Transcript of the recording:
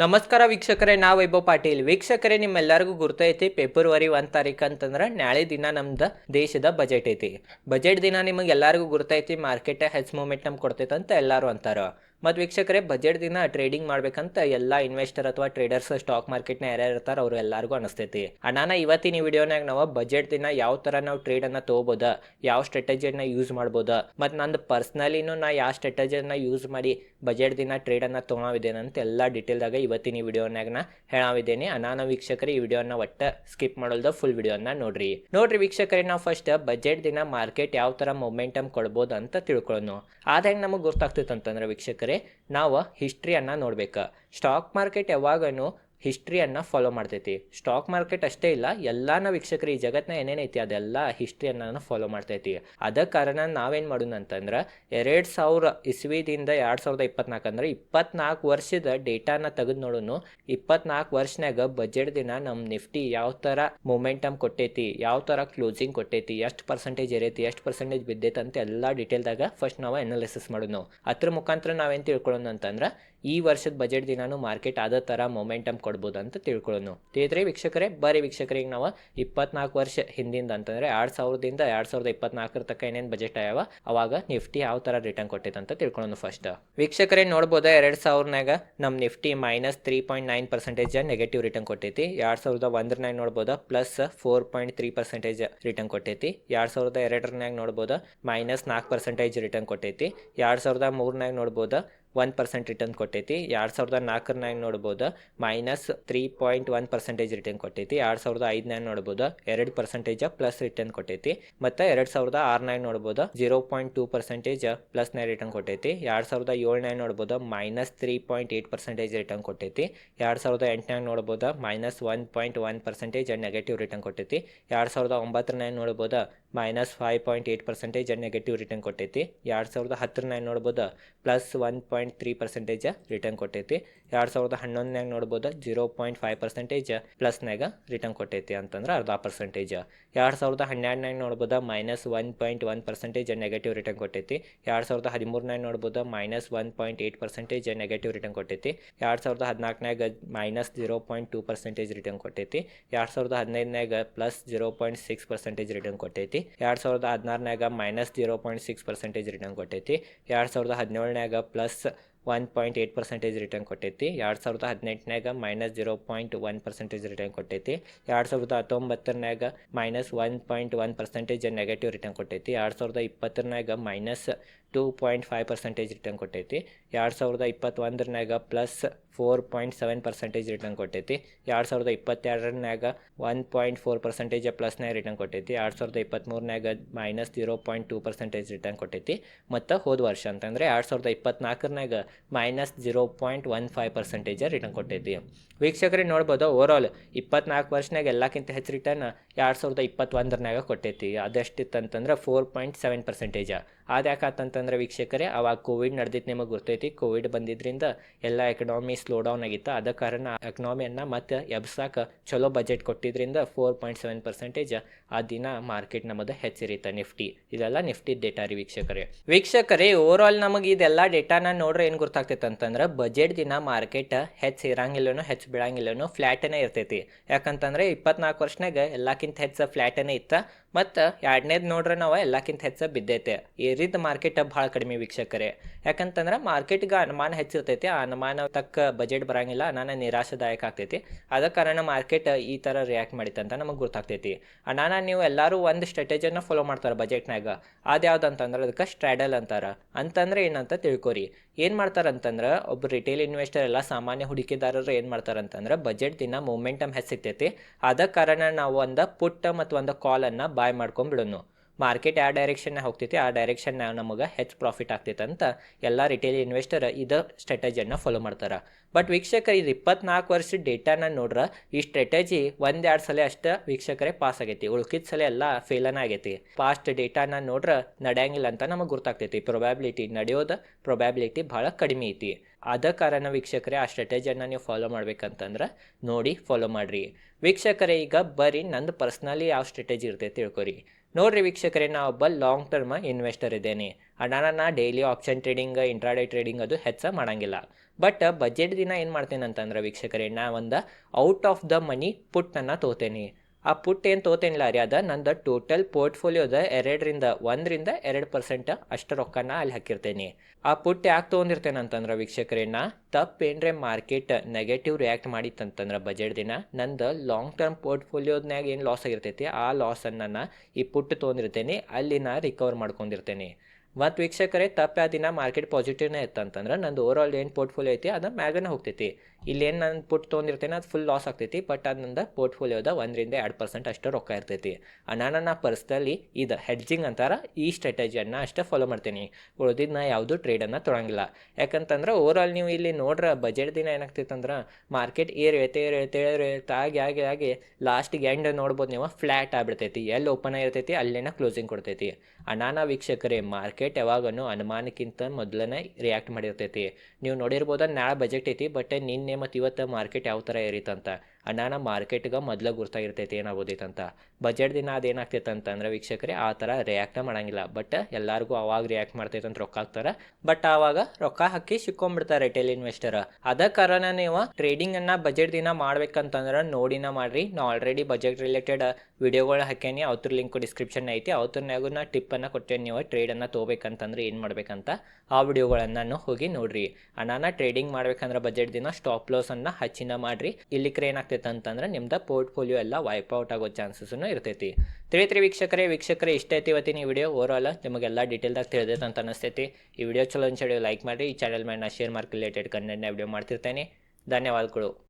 ನಮಸ್ಕಾರ ವೀಕ್ಷಕರೇ ನಾ ವೈಭವ್ ಪಾಟೀಲ್. ವೀಕ್ಷಕರೇ, ನಿಮ್ಮೆಲ್ಲರಿಗೂ ಗುರ್ತೈತಿ, ಫೆಬ್ರವರಿ ಒಂದ್ ತಾರೀಕು ಅಂತಂದ್ರೆ ನಾಳೆ ದಿನ ನಮ್ದು ದೇಶದ ಬಜೆಟ್ ಐತಿ. ಬಜೆಟ್ ದಿನ ನಿಮಗೆ ಎಲ್ಲರಿಗೂ ಗುರ್ತೈತಿ, ಮಾರ್ಕೆಟ್ ಹೆಚ್ಚು ಮೂಮೆಂಟ್ ನಮ್ಗೆ ಕೊಡ್ತೈತೆ ಅಂತ ಎಲ್ಲರೂ ಅಂತಾರ. ಮತ್ತು ವೀಕ್ಷಕರೇ ಬಜೆಟ್ ದಿನ ಟ್ರೇಡಿಂಗ್ ಮಾಡ್ಬೇಕಂತ ಎಲ್ಲ ಇನ್ವೆಸ್ಟರ್ ಅಥವಾ ಟ್ರೇಡರ್ಸ್ ಸ್ಟಾಕ್ ಮಾರ್ಕೆಟ್ನ ಯಾರ್ಯಾರು ಇರ್ತಾರ ಅವ್ರು ಎಲ್ಲರಿಗೂ ಅನಿಸ್ತೈತಿ. ಅಣ್ಣಾನ ಇವತ್ತಿನ ಈ ವಿಡಿಯೋನಾಗ ನಾವು ಬಜೆಟ್ ದಿನ ಯಾವ ಥರ ನಾವು ಅನ್ನ ತೊಗೋಬೋದ, ಯಾವ ಸ್ಟ್ರಾಟಜಿಯನ್ನ ಯೂಸ್ ಮಾಡ್ಬೋದ, ಮತ್ತು ನಂದು ಪರ್ಸ್ನಲಿನೂ ನಾ ಯಾವ ಸ್ಟ್ರಾಟಜಿಯನ್ನ ಯೂಸ್ ಮಾಡಿ ಬಜೆಟ್ ದಿನ ಅನ್ನ ತೊಗೊಳಿದ್ದೇನೆ ಅಂತ ಎಲ್ಲ ಡೀಟೇಲ್ದಾಗ ಇವತ್ತಿನ ಈ ವಿಡಿಯೋನಾಗ ನಾ ಹೇಳಾವಿದ್ದೇನೆ. ಅನಾನ ವೀಕ್ಷಕರೇ, ಈ ವಿಡಿಯೋನ ಒಟ್ಟ ಸ್ಕಿಪ್ ಮಾಡೋದ ಫುಲ್ ವಿಡಿಯೋನ ನೋಡ್ರಿ. ನೋಡ್ರಿ ವೀಕ್ಷಕರೇ, ನಾವು ಫಸ್ಟ್ ಬಜೆಟ್ ದಿನ ಮಾರ್ಕೆಟ್ ಯಾವ ಥರ ಮೊಮೆಂಟಮ್ ಕೊಡ್ಬೋದು ಅಂತ ತಿಳ್ಕೊಳ್ಳೋಣ ಆದ ಹೆಂಗೆ ನಮಗೆ ಗೊತ್ತಾಗ್ತೈತೆ ಅಂತಂದ್ರೆ ವೀಕ್ಷಕರೇ ನಾವು ಹಿಸ್ಟ್ರಿಯನ್ನು ನೋಡ್ಬೇಕು. ಸ್ಟಾಕ್ ಮಾರ್ಕೆಟ್ ಯಾವಾಗನು ಹಿಸ್ಟ್ರಿಯನ್ನು ಫಾಲೋ ಮಾಡ್ತೈತಿ. ಸ್ಟಾಕ್ ಮಾರ್ಕೆಟ್ ಅಷ್ಟೇ ಇಲ್ಲ, ಎಲ್ಲಾನ ವೀಕ್ಷಕರು ಈ ಜಗತ್ತಿನ ಏನೇನೈತಿ ಅದೆಲ್ಲ ಹಿಸ್ಟ್ರಿಯನ್ನು ಫಾಲೋ ಮಾಡ್ತೈತಿ. ಅದ ಕಾರಣ ನಾವೇನು ಮಾಡೋಣ ಅಂತಂದ್ರೆ, ಎರಡು ಸಾವಿರ ಇಸ್ವಿದಿಂದ ಎರಡು ಸಾವಿರದ ಇಪ್ಪತ್ನಾಲ್ಕು ಅಂದ್ರೆ ಇಪ್ಪತ್ನಾಲ್ಕು ವರ್ಷದ ಡೇಟಾನ ತೆಗೆದು ನೋಡೋನು ಇಪ್ಪತ್ನಾಲ್ಕು ವರ್ಷನಾಗ ಬಜೆಟ್ ದಿನ ನಮ್ಮ ನಿಫ್ಟಿ ಯಾವ ಥರ ಮೊಮೆಂಟಮ್ ಕೊಟ್ಟೈತಿ, ಯಾವ ಥರ ಕ್ಲೋಸಿಂಗ್ ಕೊಟ್ಟೈತಿ, ಎಷ್ಟು ಪರ್ಸೆಂಟೇಜ್ ಇರೈತಿ ಎಷ್ಟು ಪರ್ಸೆಂಟೇಜ್ ಬಿದ್ದೈತೆ ಅಂತ ಎಲ್ಲ ಡೀಟೇಲ್ದಾಗ ಫಸ್ಟ್ ನಾವು ಅನಾಲಿಸಿಸ್ ಮಾಡೋಣ ಅದ್ರ ಮುಖಾಂತರ ನಾವೇನು ತಿಳ್ಕೊಳ್ಳೋಣ ಅಂತಂದ್ರೆ ಈ ವರ್ಷದ ಬಜೆಟ್ ದಿನಾನು ಮಾರ್ಕೆಟ್ ಅದೇ ಥರ ಮೊಮೆಂಟಮ್ ಕೊಡ್ಬೋದು ಅಂತ ತಿಳ್ಕೊಳ್ಳೋಣ ತಿಳಿದ್ರಿ ವೀಕ್ಷಕರೇ, ಬರೀ ವೀಕ್ಷಕರಿಗೆ ನಾವು ಇಪ್ಪತ್ನಾಲ್ಕು ವರ್ಷ ಹಿಂದಿಂದ ಅಂತಂದ್ರೆ ಎರಡು ಸಾವಿರದಿಂದ ಎರಡು ಸಾವಿರದ ಇಪ್ಪತ್ನಾಲ್ಕರ ತಕ್ಕ ಏನೇನು ಬಜೆಟ್ ಆಯಾವ ಅವಾಗ ನಿಫ್ಟಿ ಯಾವ ಥರ ರಿಟರ್ನ್ ಕೊಟ್ಟೈತೆ ಅಂತ ತಿಳ್ಕೊಳ್ಳೋಣ ಫಸ್ಟ್ ವೀಕ್ಷಕರೇ ನೋಡ್ಬೋದಾ, ಎರಡು ಸಾವಿರನಾಗ ನಮ್ಮ Nifty minus three point nine percentage negative return ಕೊಟ್ಟೈತಿ. ಎರಡು ಸಾವಿರದ ಒಂದರನಾಗ ನೋಡ್ಬೋದಾ plus four point three percentage return ಕೊಟ್ಟೈತಿ. ಎರಡು ಸಾವಿರದ ಎರಡರನಾಗ ನೋಡ್ಬೋದಾ ಮೈನಸ್ ನಾಲ್ಕು ಪರ್ಸೆಂಟೇಜ್ ರಿಟರ್ನ್ ಕೊಟ್ಟೈತಿ. ಎರಡು ಸಾವಿರದ ಮೂರನಾಗ ನೋಡ್ಬೋದಾ ಒನ್ ಪರ್ಸೆಂಟ್ ರಿಟರ್ನ್ ಕೊಟ್ಟೈತಿ. ಎರಡು ಸಾವಿರದ ನಾಲ್ಕರನಾಗ ನೋಡ್ಬೋದು? Minus three point one percentage return ಕೊಟ್ಟೈತಿ. ಎರಡು ಸಾವಿರದ ಐದನಾಗ ನೋಡ್ಬೋದು? ಎರಡು ಪರ್ಸೆಂಟೇಜ್ ಪ್ಲಸ್ ರಿಟರ್ನ್ ಕೊಟ್ಟೈತಿ. ಮತ್ತು ಎರಡು ಸಾವಿರದ ಆರ್ನಾಗ ನೋಡ್ಬೋದು? ಜೀರೋ ಪಾಯಿಂಟ್ ಟೂ ಪರ್ಸೆಂಟೇಜ್ ಪ್ಲಸ್ನಾಗ ರಿಟರ್ನ್ ಕೊಟ್ಟೈತಿ. ಎರಡು ಸಾವಿರದ ಏಳನಾಗ ನೋಡ್ಬೋದು? Minus three point eight percentage return ಕೊಟ್ಟೈತಿ. ಎರಡು ಸಾವಿರದ ಎಂಟನಾಗ ನೋಡ್ಬೋದು? Minus one point one percentage negative return ಕೊಟ್ಟೈತಿ. ಎರಡು ಸಾವಿರದ ಒಂಬತ್ತರನಾಗ ನೋಡ್ಬೋದು? Minus five point eight percentage negative return ಕೊಟ್ಟೈತಿ. ಎರಡು ಸಾವಿರದ ಹತ್ತರನಾಗ ನೋಡ್ಬೋದು? Plus one point three percentage return ಕೊಟ್ಟೈತಿ. ಎರಡು ಸಾವಿರದ ಹನ್ನೊಂದನಾಗ ನೋಡ್ಬೋದು ಜೀರೋ ಪಾಯಿಂಟ್ ಫೈವ್ ಪರ್ಸೆಂಟೇಜ್ ಪ್ಲಸ್ನಾಗ ರಿಟರ್ನ್ ಕೊಟ್ಟೈತಿ ಅಂತಂದ್ರೆ ಅರ್ಧ ಪರ್ಸೆಂಟೇಜ್ ಎರಡು ಸಾವಿರದ ಹನ್ನೆರಡನಾಗ ನೋಡ್ಬೋದು minus one point one percentage negative return ಕೊಟ್ಟೈತಿ. ಎರಡು ಸಾವಿರದ ಹದಿಮೂರನಾಗ ನೋಡ್ಬೋದು minus one point eight percentage negative return ಕೊಟ್ಟೈತಿ. ಎರಡು ಸಾವಿರದ ಹದಿನಾಲ್ಕನಾಗ minus zero point two percentage return ಕೊಟ್ಟೈತಿ. ಎರಡು ಸಾವಿರದ ಹದಿನೈದನಾಗ plus zero point six percentage return ಕೊಟ್ಟೈತಿ. ಎರಡು ಸಾವಿರದ ಹದಿನಾರನಾಗ minus zero point six percentage return ಕೊಟ್ಟೈತಿ. ಎರಡು ಸಾವಿರದ ಹದಿನೇಳನಾಗ plus one point eight percentage return ಕೊಟ್ಟೈತಿ. ಎರಡು ಸಾವಿರದ ಹದಿನೆಂಟನಾಗ minus zero point one percentage return ಕೊಟ್ಟೈತಿ. ಎರಡು ಸಾವಿರದ ಹತ್ತೊಂಬತ್ತರನಾಗ minus one point one percentage negative return ಕೊಟ್ಟೈತಿ. ಎರಡು ಸಾವಿರದ ಇಪ್ಪತ್ತರನಾಗ minus two point five percentage return ಕೊಟ್ಟೈತಿ. ಎರಡು ಸಾವಿರದ ಇಪ್ಪತ್ತೊಂದರನಾಗ plus four point seven percentage return ಕೊಟ್ಟೈತಿ. ಎರಡು ಸಾವಿರದ ಇಪ್ಪತ್ತೆರಡರನ್ಯಾಗ ಒನ್ ಪಾಯಿಂಟ್ ಫೋರ್ ಪರ್ಸೆಂಟೇಜ್ ಪ್ಲಸ್ನಾಗ ರಿಟರ್ನ್ ಕೊಟ್ಟೈತಿ. ಎರಡು ಸಾವಿರದ ಇಪ್ಪತ್ತ್ಮೂರನಾಗ minus zero point two percentage return ಕೊಟ್ಟೈತಿ. ಮತ್ತು ಹೋದ ವರ್ಷ ಅಂತಂದರೆ ಎರಡು ಸಾವಿರದ ಇಪ್ಪತ್ನಾಲ್ಕರನಾಗ minus zero point one five percentage return ಕೊಟ್ಟೈತಿ. ವೀಕ್ಷಕರೇ ನೋಡ್ಬೋದು ಓವರಾಲ್ ಇಪ್ಪತ್ನಾಲ್ಕು ವರ್ಷನಾಗ ಎಲ್ಲಕ್ಕಿಂತ ಹೆಚ್ಚು ರಿಟರ್ನ್ ಎರಡು ಸಾವಿರದ ಇಪ್ಪತ್ತೊಂದರನಾಗ ಕೊಟ್ಟೈತಿ. ಅದೆಷ್ಟಿತ್ತಂತಂದ್ರೆ ಫೋರ್ ಪಾಯಿಂಟ್ ಸೆವೆನ್ ಪರ್ಸೆಂಟೇಜ್ ಅದು ಯಾಕಂತಂದ್ರೆ ವೀಕ್ಷಕರೇ, ಅವಾಗ ಕೋವಿಡ್ ನಡೆದಿತ್ತು ನಿಮಗೆ ಗೊತ್ತೈತಿ. ಕೋವಿಡ್ ಬಂದಿದ್ದರಿಂದ ಎಲ್ಲ ಎಕನಾಮಿ ಸ್ಲೋ ಡೌನ್ ಆಗಿತ್ತು. ಅದ ಕಾರಣ ಎಕನಾಮಿಯನ್ನು ಮತ್ತೆ ಎಬ್ಸಾಕ ಚಲೋ ಬಜೆಟ್ ಕೊಟ್ಟಿದ್ರಿಂದ ಫೋರ್ ಪಾಯಿಂಟ್ ಸೆವೆನ್ ಪರ್ಸೆಂಟೇಜ್ ಆ ದಿನ ಮಾರ್ಕೆಟ್ ನಮ್ಮದು ಹೆಚ್ಚಿರಿತ ನಿಫ್ಟಿ. ಇದೆಲ್ಲ ನಿಫ್ಟಿ ಡೇಟಾ ರೀ ವೀಕ್ಷಕರೇ. ವೀಕ್ಷಕರೇ ಓವರ್ ಆಲ್ ನಮಗೆ ಇದೆಲ್ಲ ಡೇಟಾನ ನೋಡ್ರೆ ಏನು ಗೊತ್ತಾಗ್ತೈತೆ ಅಂತಂದ್ರೆ ಬಜೆಟ್ ದಿನ ಮಾರ್ಕೆಟ್ ಹೆಚ್ಚು ಇರಂಗಿಲ್ಲನೋ ಹೆಚ್ಚು ಬೀಳಂಗಿಲ್ಲನೋ ಫ್ಲ್ಯಾಟನೇ ಇರ್ತೈತಿ. ಯಾಕಂತಂದ್ರೆ ಇಪ್ಪತ್ನಾಲ್ಕು ವರ್ಷನಾಗ ಎಲ್ಲಕ್ಕಿಂತ ಹೆಚ್ಚು ಫ್ಲ್ಯಾಟನೇ ಇತ್ತ. ಮತ್ತು ಎರಡನೇದು ನೋಡ್ರೆ ನಾವು ಎಲ್ಲಕ್ಕಿಂತ ಹೆಚ್ಚು ಬಿದ್ದೈತೆ. ಏರಿದ ಮಾರ್ಕೆಟ್ ಭಾಳ ಕಡಿಮೆ ವೀಕ್ಷಕರೇ. ಯಾಕಂತಂದ್ರೆ ಮಾರ್ಕೆಟ್ಗೆ ಅನುಮಾನ ಹೆಚ್ಚಿರ್ತೈತಿ, ಆ ಅನುಮಾನ ತಕ್ಕ ಬಜೆಟ್ ಬರಂಗಿಲ್ಲ, ನಾನು ನಿರಾಶಾದಾಯಕ ಆಗ್ತೈತಿ. ಅದ ಕಾರಣ ಮಾರ್ಕೆಟ್ ಈ ಥರ ರಿಯಾಕ್ಟ್ ಮಾಡಿತ್ತು ಅಂತ ನಮಗೆ ಗೊತ್ತಾಗ್ತೈತಿ ಅನಾನ ನೀವು ಎಲ್ಲರೂ ಒಂದು ಸ್ಟ್ರಾಟಜಿಯನ್ನು ಫಾಲೋ ಮಾಡ್ತಾರೆ ಬಜೆಟ್ನಾಗ ಅದು ಯಾವ್ದು ಅಂತಂದ್ರೆ ಅದಕ್ಕೆ ಸ್ಟ್ರಾಡಲ್ ಅಂತಾರೆ. ಅಂತಂದ್ರೆ ಏನಂತ ತಿಳ್ಕೊರಿ. ಏನು ಮಾಡ್ತಾರೆ ಅಂತಂದ್ರೆ ಒಬ್ಬ ರಿಟೇಲ್ ಇನ್ವೆಸ್ಟರ್ ಎಲ್ಲ ಸಾಮಾನ್ಯ ಹೂಡಿಕೆದಾರರು ಏನು ಮಾಡ್ತಾರೆ ಅಂತಂದ್ರೆ ಬಜೆಟ್ ದಿನ ಮೂಮೆಂಟಮ್ ಹೆಚ್ಚಿಗ್ತೈತಿ. ಅದ ಕಾರಣ ನಾವು ಒಂದು ಪುಟ್ಟ ಮತ್ತು ಒಂದು ಕಾಲನ್ನು ಬಾಯ್ ಮಾಡ್ಕೊಂಡ್ಬಿಡೋನು ಮಾರ್ಕೆಟ್ ಯಾವ ಡೈರೆಕ್ಷನ್ ಹೋಗ್ತೈತಿ, ಆ ಡೈರೆಕ್ಷನ್ ನಮಗೆ ಹೆಚ್ಚು ಪ್ರಾಫಿಟ್ ಆಗ್ತೈತೆ ಅಂತ ಎಲ್ಲ ರಿಟೇಲ್ ಇನ್ವೆಸ್ಟರ್ ಇದು ಸ್ಟ್ರಾಟಜಿಯನ್ನು ಫಾಲೋ ಮಾಡ್ತಾರೆ. ಬಟ್ ವೀಕ್ಷಕರು, ಇದು ಇಪ್ಪತ್ನಾಲ್ಕು ವರ್ಷದ ಡೇಟಾನ ನೋಡ್ರೆ, ಈ ಸ್ಟ್ರಾಟಜಿ ಒಂದೆರಡು ಸಲ ಅಷ್ಟೇ ವೀಕ್ಷಕರೇ ಪಾಸ್ ಆಗೈತಿ. ಉಳ್ಕಿದ ಸಲ ಎಲ್ಲ ಫೇಲನ ಆಗೈತಿ. ಪಾಸ್ಟ್ ಡೇಟಾನ ನೋಡ್ರೆ ನಡೆಯಂಗಿಲ್ಲ ಅಂತ ನಮಗೆ ಗೊತ್ತಾಗ್ತೈತಿ ಪ್ರೊಬ್ಯಾಬಿಲಿಟಿ ನಡೆಯೋದು ಪ್ರೊಬ್ಯಾಬಿಲಿಟಿ ಭಾಳ ಕಡಿಮೆ ಐತಿ. ಅದ ಕಾರಣ ವೀಕ್ಷಕರೇ, ಆ ಸ್ಟ್ರಾಟಜಿಯನ್ನು ನೀವು ಫಾಲೋ ಮಾಡ್ಬೇಕಂತಂದ್ರೆ ನೋಡಿ ಫಾಲೋ ಮಾಡಿರಿ. ವೀಕ್ಷಕರೇ, ಈಗ ಬರೀ ನಂದು ಪರ್ಸ್ನಲಿ ಯಾವ ಸ್ಟ್ರಾಟಜಿ ಇರ್ತೈತೆ ತಿಳ್ಕೊರಿ. ನೋಡ್ರಿ ವೀಕ್ಷಕರೇ, ನಾ ಒಬ್ಬ ಲಾಂಗ್ ಟರ್ಮ್ ಇನ್ವೆಸ್ಟರ್ ಇದ್ದೇನೆ. ಹಣನ ನಾ daily option trading intraday trading ಅದು ಹೆಚ್ಚ ಮಾಡಂಗಿಲ್ಲ. ಬಟ್ ಬಜೆಟ್ ದಿನ ಏನು ಮಾಡ್ತೇನೆ ಅಂತಂದ್ರೆ ವೀಕ್ಷಕರೇ, ನಾ ಒಂದು out of the money put ಪುಟ್ಟನ್ನು ತೋತೇನೆ. ಆ ಪುಟ್ ಏನು ತೋತೇನಿಲ್ಲ ರೀ, ಅದ ನಂದು ಟೋಟಲ್ ಪೋರ್ಟ್ಫೋಲಿಯೋದ ಎರಡರಿಂದ, ಒಂದರಿಂದ ಎರಡು ಪರ್ಸೆಂಟ್ ಅಷ್ಟು ರೊಕ್ಕನ ಅಲ್ಲಿ ಹಾಕಿರ್ತೇನೆ. ಆ ಪುಟ್ ಯಾಕೆ ತೊಗೊಂಡಿರ್ತೇನೆ ಅಂತಂದ್ರೆ ವೀಕ್ಷಕರೇ, ನಾ ತಪ್ಪೇನ್ರೆ ಮಾರ್ಕೆಟ್ ನೆಗೆಟಿವ್ ರಿಯಾಕ್ಟ್ ಮಾಡಿತ್ತಂತಂದ್ರೆ ಬಜೆಟ್ ದಿನ ನಂದು ಲಾಂಗ್ ಟರ್ಮ್ ಪೋರ್ಟ್ಫೋಲಿಯೋದ್ನಾಗ ಏನು ಲಾಸ್ ಆಗಿರ್ತೈತಿ, ಆ ಲಾಸನ್ನು ಈ ಪುಟ್ ತೊಗೊಂಡಿರ್ತೇನೆ, ಅಲ್ಲಿ ನಾ ರಿಕವರ್ ಮಾಡ್ಕೊಂಡಿರ್ತೇನೆ. ಮತ್ತು ವೀಕ್ಷಕರೇ, ತಪ್ಪು ದಿನ ಮಾರ್ಕೆಟ್ ಪಾಸಿಟಿವ್ನೇ ಇತ್ತಂತಂದ್ರೆ ನಂದು ಓವರ್ ಆಲ್ ಏನು ಪೋರ್ಟ್ಫೋಲಿಯೋ ಐತಿ, ಅದು ಮ್ಯಾಗನೇ ಹೋಗ್ತೈತಿ. ಇಲ್ಲೇನು ನಾನು ಪುಟ್ ತೊಗೊಂಡಿರ್ತೇನೆ ಅದು ಫುಲ್ ಲಾಸ್ ಆಗ್ತೈತಿ ಬಟ್ ಅದು ನಂದು ಪೋರ್ಟ್ಫೋಲಿಯೋದ ಒಂದರಿಂದ ಎರಡು ಪರ್ಸೆಂಟ್ ಅಷ್ಟು ರೊಕ್ಕ ಇರ್ತೈತಿ. ನಾನು ನಾ ಪರ್ಸ್ನಲಿ ಇದು ಹೆಡ್ಜಿಂಗ್ ಅಂತಾರ ಈ ಸ್ಟ್ರಾಟಜಿಯನ್ನು ಅಷ್ಟೇ ಫಾಲೋ ಮಾಡ್ತೀನಿ. ಉಳಿದಿದ್ದು ನಾ ಯಾವುದೂ ಟ್ರೇಡನ್ನು ತೊಳಂಗಿಲ್ಲ. ಯಾಕಂತಂದ್ರೆ ಓವರ್ ಆಲ್ ನೀವು ಇಲ್ಲಿ ನೋಡ್ರೆ ಬಜೆಟ್ ದಿನ ಏನಾಗ್ತೈತೆ ಅಂದ್ರೆ ಮಾರ್ಕೆಟ್ ಏರ್ ಏತೆ ಏರ್ ಏತೆ ಏರ್ ಏರ್ತಾ ಆಗಿ ಆಗಿ ಆಗಿ ಲಾಸ್ಟಿಗೆ ಎಂಡ್ ನೋಡ್ಬೋದು ನೀವು ಫ್ಲ್ಯಾಟ್ ಆಗಿಬಿಡ್ತೈತಿ. ಎಲ್ಲಿ ಓಪನ್ ಆಗಿರ್ತೈತಿ, ಅಲ್ಲೇನ ಕ್ಲೋಸಿಂಗ್ ಕೊಡ್ತೈತಿ. ಅನಾನ ವೀಕ್ಷಕರೇ, ಮಾರ್ಕೆಟ್ ಯಾವಾಗನೂ ಅನುಮಾನಕ್ಕಿಂತ ಮೊದಲನೇ ರಿಯಾಕ್ಟ್ ಮಾಡಿರ್ತೈತಿ. ನೀವು ನೋಡಿರ್ಬೋದು, ನಾಳೆ ಬಜೆಟ್ ಐತಿ ಬಟ್ ನಿನ್ನೆ ಮತ್ತು ಇವತ್ತು ಮಾರ್ಕೆಟ್ ಯಾವ ಥರ ಏರಿತಂತ. ಅನಾನ ಮಾರ್ಕೆಟ್ಗೆ ಮೊದಲು ಗುರ್ತಾಗಿರ್ತೈತಿ ಏನಾಗೋದೈತಂತ ಬಜೆಟ್ ದಿನ ಅದೇನಾಗ್ತೈತೆ ಅಂತಂದ್ರೆ ವೀಕ್ಷಕರೇ, ಆ ಥರ ರಿಯಾಕ್ಟ್ ಮಾಡಂಗಿಲ್ಲ. ಬಟ್ ಎಲ್ಲರಿಗೂ ಅವಾಗ ರಿಯಾಕ್ಟ್ ಮಾಡ್ತೈತೆ ಅಂತ ರೊಕ್ಕ ಹಾಕ್ತಾರೆ. ಬಟ್ ಆವಾಗ ರೊಕ್ಕ ಹಾಕಿ ಸಿಕ್ಕೊಂಡ್ಬಿಡ್ತಾರೆ ರಿಟೇಲ್ ಇನ್ವೆಸ್ಟರ್ ಅದ ಕಾರಣ ನೀವು ಟ್ರೇಡಿಂಗ್ ಅನ್ನ ಬಜೆಟ್ ದಿನ ಮಾಡ್ಬೇಕಂತಂದ್ರೆ ನೋಡಿನ ಮಾಡಿರಿ. ನಾ ಆಲ್ರೆಡಿ ಬಜೆಟ್ ರಿಲೇಟೆಡ್ ವಿಡಿಯೋಗಳು ಹಾಕೇನಿ ಅವ್ರ ಲಿಂಕ್ ಡಿಸ್ಕ್ರಿಪ್ಷನ್ ಐತಿ. ಅವ್ರನ್ಯಾಗೂ ನಾ ಟಿಪ್ಪನ್ನು ಕೊಟ್ಟೇನಿ. ನೀವು ಟ್ರೇಡನ್ನು ತೊಗೋಬೇಕಂತಂದ್ರೆ ಏನು ಮಾಡ್ಬೇಕಂತ ಆ ವಿಡಿಯೋಗಳನ್ನು ಹೋಗಿ ನೋಡಿರಿ. ಅಣ್ಣನ ಟ್ರೇಡಿಂಗ್ ಮಾಡ್ಬೇಕಂದ್ರೆ ಬಜೆಟ್ ದಿನ ಸ್ಟಾಪ್ ಲಾಸನ್ನು ಹಚ್ಚಿನ ಮಾಡ್ರಿ. ಇಲ್ಲಿಕ್ರೆ ಏನಾಗ್ತೈತೆ ಅಂತಂದ್ರೆ ನಿಮ್ದು ಪೋರ್ಟ್ಫೋಲಿಯೋ ಎಲ್ಲ ವೈಪ್ ಔಟ್ ಆಗೋ ಚಾನ್ಸಸ್ನು ಇರ್ತೈತಿ. ತಿಳಿತ್ರಿ ವೀಕ್ಷಕರೇ ವೀಕ್ಷಕರೇ, ಇಷ್ಟ ಐತಿ ಇವತ್ತಿನ ಈ ವಿಡಿಯೋ ಓವರ್ ಆಲ್ ನಿಮಗೆಲ್ಲ ಡೀಟೇಲ್ದಾಗ ತಿಳಿದೈತೆ ಅಂತ ಅನಿಸ್ತೈತಿ ಈ ವಿಡಿಯೋ ಚಲೋ ಅನ್ಸಡಿ ಲೈಕ್ ಮಾಡಿರಿ ಈ ಚಾನಲ್ ಮೇಲೆ ನಾ ಶೇರ್ ಮಾರ್ಕ್ ರಿಲೇಟೆಡ್ ಕಂಟೆಂಟ್ನ ವಿಡಿಯೋ ಮಾಡ್ತಿರ್ತೇನೆ. ಧನ್ಯವಾದಗಳು.